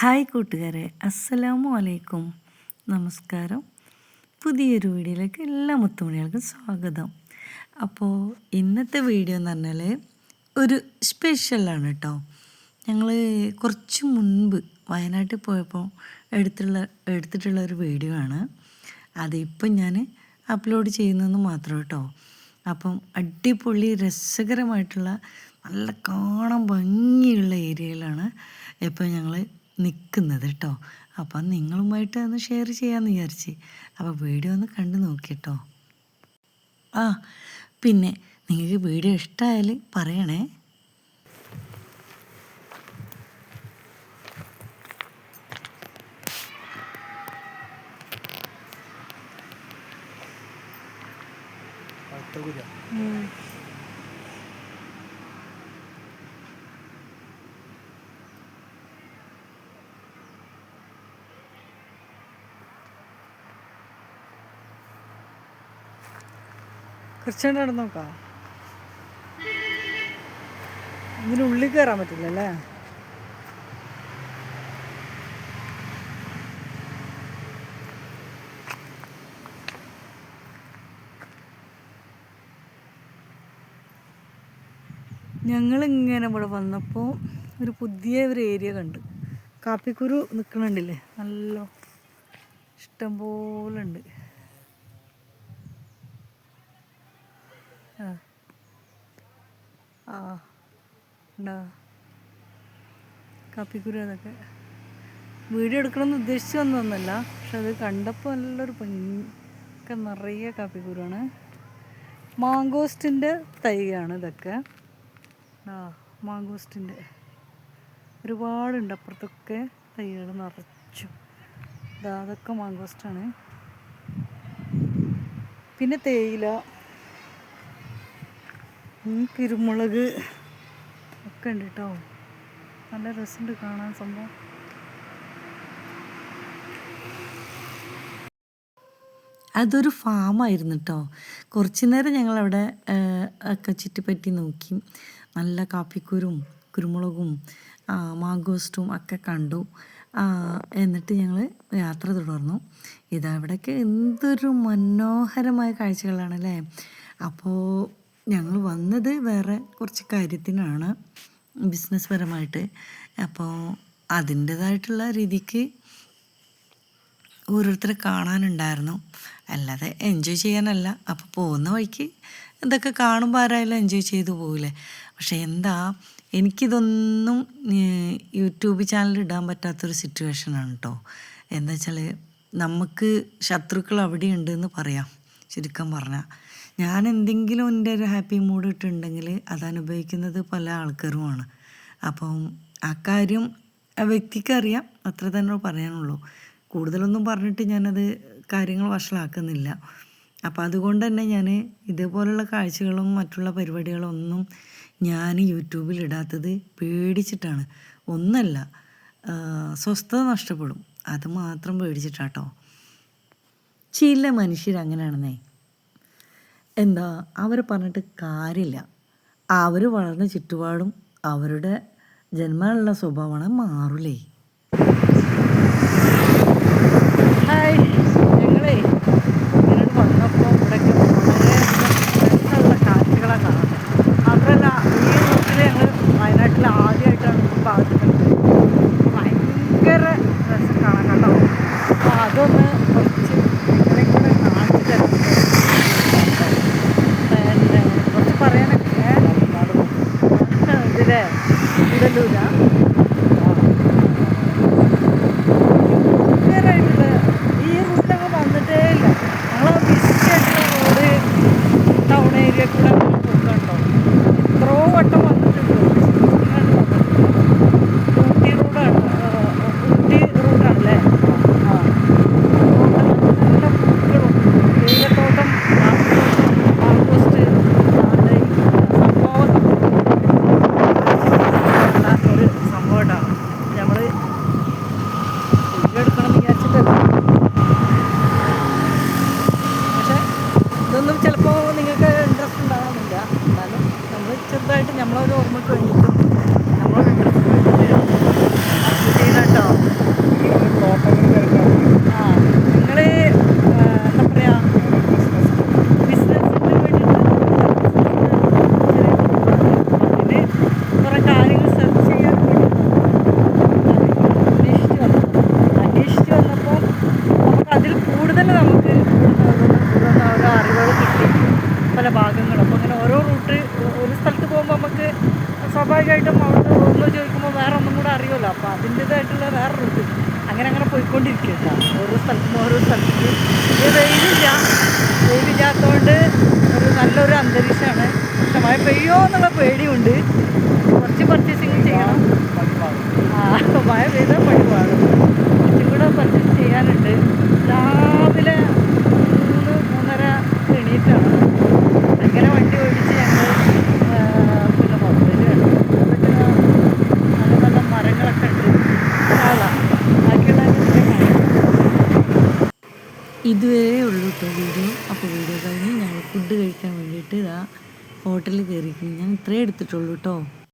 Hi കൂട്ടുകാരെ അസ്സലാമു അലൈക്കും. നമസ്കാരം. പുതിയൊരു വീഡിയോയിലേക്ക് എല്ലാ മുത്തുമണികൾക്കും സ്വാഗതം. അപ്പോൾ ഇന്നത്തെ വീഡിയോ എന്ന് പറഞ്ഞാൽ ഒരു സ്പെഷ്യലാണ് കേട്ടോ. ഞങ്ങൾ കുറച്ച് മുൻപ് വയനാട്ടിൽ പോയപ്പോൾ എടുത്തുള്ള എടുത്തിട്ടുള്ള ഒരു വീഡിയോ ആണ്. അതിപ്പം ഞാൻ അപ്ലോഡ് ചെയ്യുന്നതെന്ന് മാത്രം കേട്ടോ. അപ്പം അടിപൊളി രസകരമായിട്ടുള്ള നല്ല കാണാൻ ഭംഗിയുള്ള ഏരിയയിലാണ് ഇപ്പോൾ ഞങ്ങൾ നിൽക്കുന്നത് കേട്ടോ. അപ്പം നിങ്ങളുമായിട്ട് ഒന്ന് ഷെയർ ചെയ്യാമെന്ന് വിചാരിച്ച്. അപ്പോൾ വീഡിയോ ഒന്ന് കണ്ടു നോക്കി കേട്ടോ. ആ പിന്നെ നിങ്ങൾക്ക് വീഡിയോ ഇഷ്ടമായാൽ പറയണേ. കുറച്ചുകൊണ്ട് നടന്ന് നോക്കാം. ഇതിനുള്ളിൽ കയറാൻ പറ്റില്ലല്ലേ ഞങ്ങളിങ്ങനെ ഇവിടെ വന്നപ്പോൾ ഒരു പുതിയ ഒരു ഏരിയ കണ്ട്. കാപ്പിക്കുരു നിൽക്കണുണ്ടല്ലേ നല്ല ഇഷ്ടം പോലെ ഉണ്ട് ആ. ഉണ്ടാ കാപ്പിക്കുരു അതൊക്കെ. വീഡിയോ എടുക്കണമെന്ന് ഉദ്ദേശിച്ച് വന്നതൊന്നല്ല പക്ഷെ അത് കണ്ടപ്പോൾ നല്ലൊരു ഭംഗി നിറയെ കാപ്പിക്കുരുവാണ്. മാങ്കോസ്റ്റിന്റെ തൈയാണ് ഇതൊക്കെ. ആ മാങ്കോസ്റ്റിന്റെ. ഒരുപാടുണ്ട്. അപ്പുറത്തൊക്കെ തൈകൾ നിറച്ചു. അതൊക്കെ മാങ്കോസ്റ്റാണ്. പിന്നെ തേയില. കുരുമുളക് ഒക്കെ ഉണ്ട് കേട്ടോ നല്ല രസമുണ്ട് കാണാൻ സംഭവം. അതൊരു ഫാമായിരുന്നു കേട്ടോ കുറച്ചു നേരം ഞങ്ങളവിടെ ഒക്കെ ചുറ്റിപ്പറ്റി നോക്കി. നല്ല കാപ്പിക്കുരും കുരുമുളകും മാങ്കോസ്റ്റും ഒക്കെ കണ്ടു. എന്നിട്ട് ഞങ്ങൾ യാത്ര തുടർന്നു. ഇതവിടെയൊക്കെ എന്തൊരു മനോഹരമായ കാഴ്ചകളാണല്ലേ? അപ്പോൾ ഞങ്ങൾ വന്നത് വേറെ കുറച്ച് കാര്യത്തിനാണ് ബിസിനസ് പരമായിട്ട് അപ്പോൾ അതിന്റേതായിട്ടുള്ള രീതിക്ക് ഓരോരുത്തരെ കാണാനുണ്ടായിരുന്നു. അല്ലാതെ എൻജോയ് ചെയ്യാനല്ല. അപ്പോൾ പോകുന്ന വഴിക്ക് ഇതൊക്കെ കാണുമ്പോൾ ആരായാലും എൻജോയ് ചെയ്തു പോകില്ലേ പക്ഷേ എന്താ എനിക്കിതൊന്നും യൂട്യൂബ് ചാനൽ ഇടാൻ പറ്റാത്തൊരു സിറ്റുവേഷനാണ് കേട്ടോ എന്താ വെച്ചാൽ നമുക്ക് ശത്രുക്കൾ അവിടെ ഉണ്ട് എന്ന് പറയാം. ചുരുക്കം പറഞ്ഞാൽ ഞാൻ എന്തെങ്കിലും എന്റെ ഒരു ഹാപ്പി മൂഡ് ഇട്ടുണ്ടെങ്കിൽ അത് അനുഭവിക്കുന്നത് പല ആൾക്കാരുമാണ്. അപ്പം ആ കാര്യം ആ വ്യക്തിക്ക് അറിയാം അത്ര തന്നെ പറയാനുള്ളൂ. കൂടുതലൊന്നും പറഞ്ഞിട്ട് ഞാനത് കാര്യങ്ങൾ വഷളാക്കുന്നില്ല. അപ്പോൾ അതുകൊണ്ട് തന്നെ ഞാൻ ഇതേപോലുള്ള കാഴ്ചകളും മറ്റുള്ള പരിപാടികളൊന്നും ഞാൻ യൂട്യൂബിൽ ഇടാത്തത് പേടിച്ചിട്ടാണ്. ഒന്നല്ല സ്വസ്ഥത നഷ്ടപ്പെടും. അത് മാത്രം പേടിച്ചിട്ടാട്ടോ. ചില മനുഷ്യരങ്ങനെയാണെന്നേ എന്താ അവരെ പറഞ്ഞിട്ട് കാര്യമില്ല. അവർ വളർന്ന ചുറ്റുപാടും അവരുടെ ജന്മമുള്ള സ്വഭാവമാണ് മാറൂലേ. ഹായ് നമ്മളൊരു ഓർമ്മയ്ക്ക് വേണ്ടിയിട്ടും സ്ഥലത്ത് പോകുമ്പോൾ നമുക്ക് സ്വാഭാവികമായിട്ടും അവിടുത്തെ റൂമിൽ ചോദിക്കുമ്പോൾ വേറെ ഒന്നും കൂടെ അറിയുമല്ലോ. അപ്പോൾ അതിന്റേതായിട്ടുള്ള വേറെ റൂട്ട് അങ്ങനെ അങ്ങനെ പോയിക്കൊണ്ടിരിക്കുക ഓരോ സ്ഥലത്തും ഓരോ സ്ഥലത്തും. ഇത് വെയിലില്ല. വെയിലില്ലാത്തതുകൊണ്ട് ഒരു നല്ലൊരു അന്തരീക്ഷമാണ്. പക്ഷെ മഴ പെയ്യോ എന്നുള്ള പേടിയുണ്ട്. കുറച്ച് പർച്ചേസിങ് ചെയ്യണം. ആ മഴ പെയ്താൽ പണി കുറച്ചും കൂടെ പർച്ചേസ് ചെയ്യാനുണ്ട്. ഇതുവരെ ഉള്ളൂ കേട്ടോ വീഡിയോ. അപ്പോൾ വീഡിയോ കഴിഞ്ഞ് ഞങ്ങൾ ഫുഡ് കഴിക്കാൻ വേണ്ടിയിട്ട് ഇതാ ഹോട്ടലിൽ കയറിയിരിക്കുന്നു. ഞാൻ ഇത്രേ എടുത്തിട്ടുള്ളൂ കേട്ടോ.